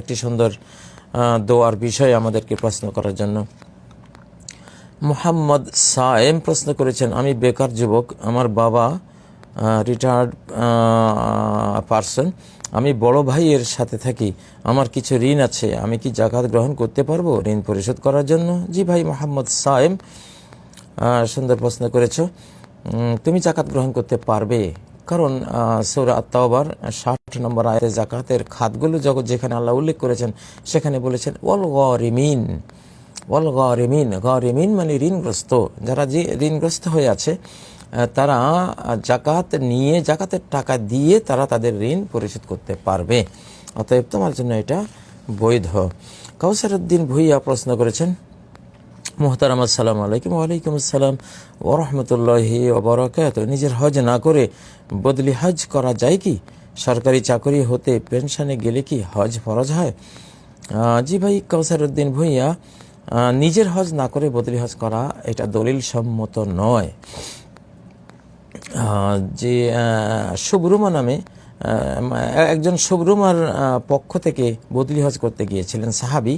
একটি সুন্দর দোয়ার বিষয় আমাদেরকে প্রশ্ন করার জন্য। মোহাম্মদ সায়েম প্রশ্ন করেছেন, আমি বেকার যুবক, আমার বাবা রিটায়ার্ড পার্সন আমি বড় ভাইয়ের সাথে থাকি, আমার কিছু ঋণ আছে, আমি কি জাকাত গ্রহণ করতে পারব, ঋণ পরিশোধ করার জন্য? জি ভাই, মোহাম্মদ সায়েম সুন্দর প্রশ্ন করেছ। তুমি জাকাত গ্রহণ করতে পারবে, কারণ সৌরা আত্মাবার ষাট নম্বর আয়াতে জাকাতের খাতগুলো জগৎ যেখানে আল্লাহ উল্লেখ করেছেন, সেখানে বলেছেন, ওয়াল গরিমিন। ওয়াল গরিমিন গরিমিন মানে ঋণগ্রস্ত। যারা যে ঋণগ্রস্ত হয়ে আছে তারা জাকাত নিয়ে জাকাতের টাকা দিয়ে তারা তাদের ঋণ পরিশোধ করতে পারবে। অতএব তোমার জন্য এটা বৈধ। কাউসার উদ্দিন ভুইয়া প্রশ্ন করেছেন, মোহতারাম, আসসালাম আলাইকুম। ওয়ালাইকুম আসসালাম ওরহমতুল্লাহি ওবরাকাত নিজের হজ না করে বদলি হজ করা যায় কি? সরকারি চাকরি হতে পেনশনে গেলে কি হজ ফরজ হয়? জি ভাই কৌসার উদ্দিন ভুইয়া নিজের হজ না করে বদলি হজ করা এটা দলিল সম্মত নয় যে শুভরুমা নামে একজন শুভরুমার পক্ষ থেকে বদলি হজ করতে গিয়েছিলেন সাহাবি।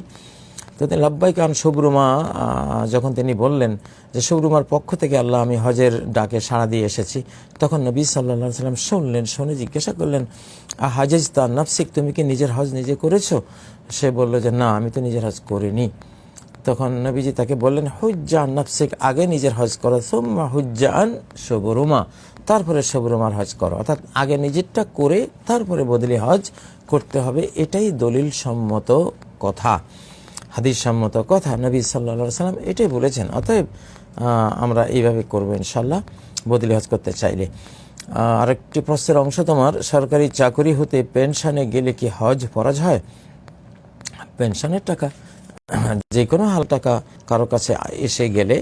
তো তিনি লাব্বাই শুভরুমা আহ, যখন তিনি বললেন যে শুভরুমার পক্ষ থেকে আল্লাহ আমি হজের ডাকে সাড়া দিয়ে এসেছি। তখন নবী সাল্লাহ সাল্লাম শুনলেন শুনে জিজ্ঞাসা করলেন আ হাজেজ তা নাফসিক তুমি কি নিজের হজ নিজে করেছ? সে বলল যে না আমি তো নিজের হজ করিনি। তখন নবীজি তাকে বললেন হুজ্জান নাফসিক আগে নিজের হজ করো সোম্মা হুজ্জান সবরুমা তারপরে সবরুমার হজ করো। অর্থাৎ আগে নিজেরটা করে তারপরে বদলি হজ করতে হবে এটাই দলিল সম্মত কথা। হাদিস সম্মত কথা নবী সাল্লা সাল্লাম এটাই বলেছেন। অতএব আমরা এইভাবে করব ইনশাল্লাহ বদলি হজ করতে চাইলে। আরেকটি প্রশ্নের অংশ তোমার সরকারি চাকরি হতে পেনশনে গেলে কি হজ ফরজ হয়? পেনশনের টাকা যে কোনো হাল টাকা কারও কাছে এসে গেলে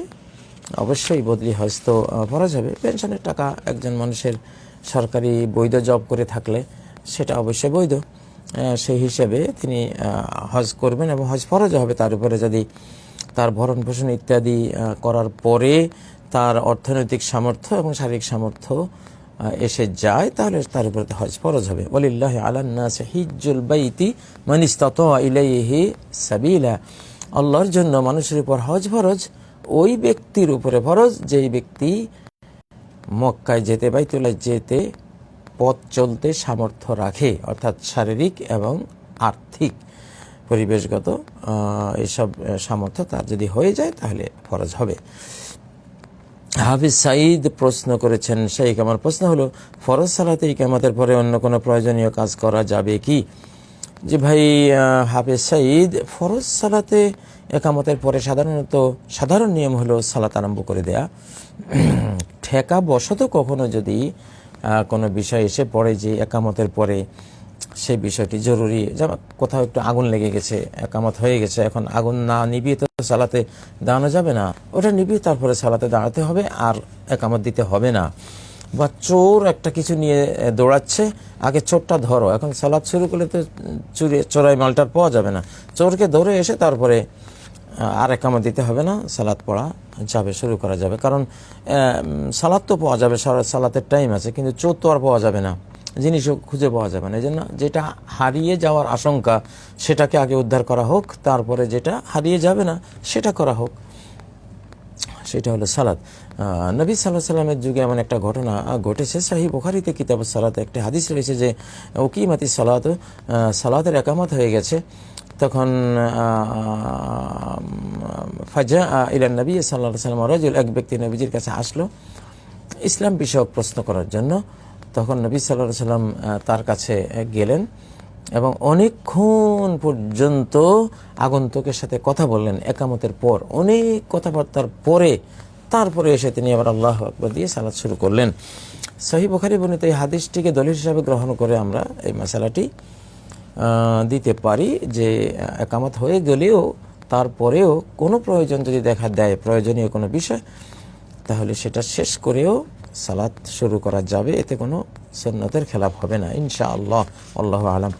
অবশ্যই বদলি হজ তো আহ, হবে। পেনশনের টাকা একজন মানুষের সরকারি বৈধ জব করে থাকলে সেটা অবশ্যই বৈধ। সেই হিসেবে তিনি হজ করবেন এবং হজ ফরজ হবে। তার উপরে যদি তার ভরণ পোষণ ইত্যাদি করার পরে তার অর্থনৈতিক সামর্থ্য এবং শারীরিক সামর্থ্য এসে যায়, তাহলে তার উপরে হজ ফরজ হবে। ওলিল্লাহ আলান্নাস হিজ্জুল বাইতি মানিস্তাত ইলাইহি সাবিলা। আল্লাহর জন্য মানুষের উপর হজ ফরজ, ওই ব্যক্তির উপরে ফরজ, যেই ব্যক্তি মক্কায় যেতে, বাইতুল্লাহ যেতে পথ চলতে সামর্থ্য রাখে, অর্থাৎ শারীরিক এবং আর্থিক পরিবেশগত এসব সামর্থ্য তার যদি হয়ে যায় তাহলে ফরজ হবে। হাফিজ সাঈদ প্রশ্ন করেছেন সেই আমার প্রশ্ন হলো, ফরজ সালাতে ইকামাতের পরে অন্য কোনো প্রয়োজনীয় কাজ করা যাবে কি? যে ভাই হাফিজ সাঈদ, ফরজ সালাতে একামতের পরে সাধারণত, সাধারণ নিয়ম হলো সালাত আরম্ভ করে দেয়া। ঠেকা বশত কখনো যদি কোনো বিষয় এসে পড়ে যে একামতের পরে সেই বিষয়টি জরুরি। যেমন কোথাও একটু আগুন লেগে গেছে, একামত হয়ে গেছে, এখন আগুন না নিবিয়ে তো সালাতে দাঁড়ানো যাবে না। ওটা নিবিয়ে তারপরে সালাতে দাঁড়াতে হবে আর একামত দিতে হবে না। বা চোর একটা কিছু নিয়ে দৌড়াচ্ছে, আগে চোরটা ধরো। এখন সালাদ শুরু করলে তো চুরি চোরাই মালটার পাওয়া যাবে না। চোরকে ধরে এসে তারপরে আর একামত দিতে হবে না সালাদ পড়া যাবে, শুরু করা যাবে। কারণ সালাদ তো পাওয়া যাবে সালাতের টাইম আছে, কিন্তু চোর তো আর পাওয়া যাবে না জিনিসও খুঁজে পাওয়া যাবে না। এই জন্য যেটা হারিয়ে যাওয়ার আশঙ্কা, সেটাকে আগে উদ্ধার করা হোক, তারপরে যেটা হারিয়ে যাবে না, সেটা করা হোক। সেটা হলো সালাদ নবী সাল্লাহ সাল্লামের যুগে এমন একটা ঘটনা ঘটেছে। সাহি বুখারিতে কিতাব সালাতে একটা হাদিস রয়েছে যে ওকিমাতি সালাত সালাতের একামত হয়ে গেছে। তখন ফাজা ইলান নবী সাল্লাহ সাল্লাম রাজুল, এক ব্যক্তি নবীজির কাছে আসলো, ইসলাম বিষয়ক প্রশ্ন করার জন্য। তখন নবী সাল্লাহ সাল্লাম তার কাছে গেলেন এবং অনেকক্ষণ পর্যন্ত আগন্তুকের সাথে কথা বললেন। একামতের পর, অনেক কথাবার্তার পরে, তারপরে এসে তিনি আবার আল্লাহ আকবর দিয়ে সালাদ শুরু করলেন। সহি বখারি বর্ণিত এই হাদিসটিকে দলিল হিসাবে গ্রহণ করে আমরা এই মশালাটি দিতে পারি যে একামত হয়ে গেলেও তারপরেও কোনো প্রয়োজন যদি দেখা দেয়, প্রয়োজনীয় কোনো বিষয়, তাহলে সেটা শেষ করেও সালাত শুরু করা যাবে। এতে কোনো সন্ন্যতের খেলাপ হবে না ইনশা আল্লাহ আল্লাহ আলাম।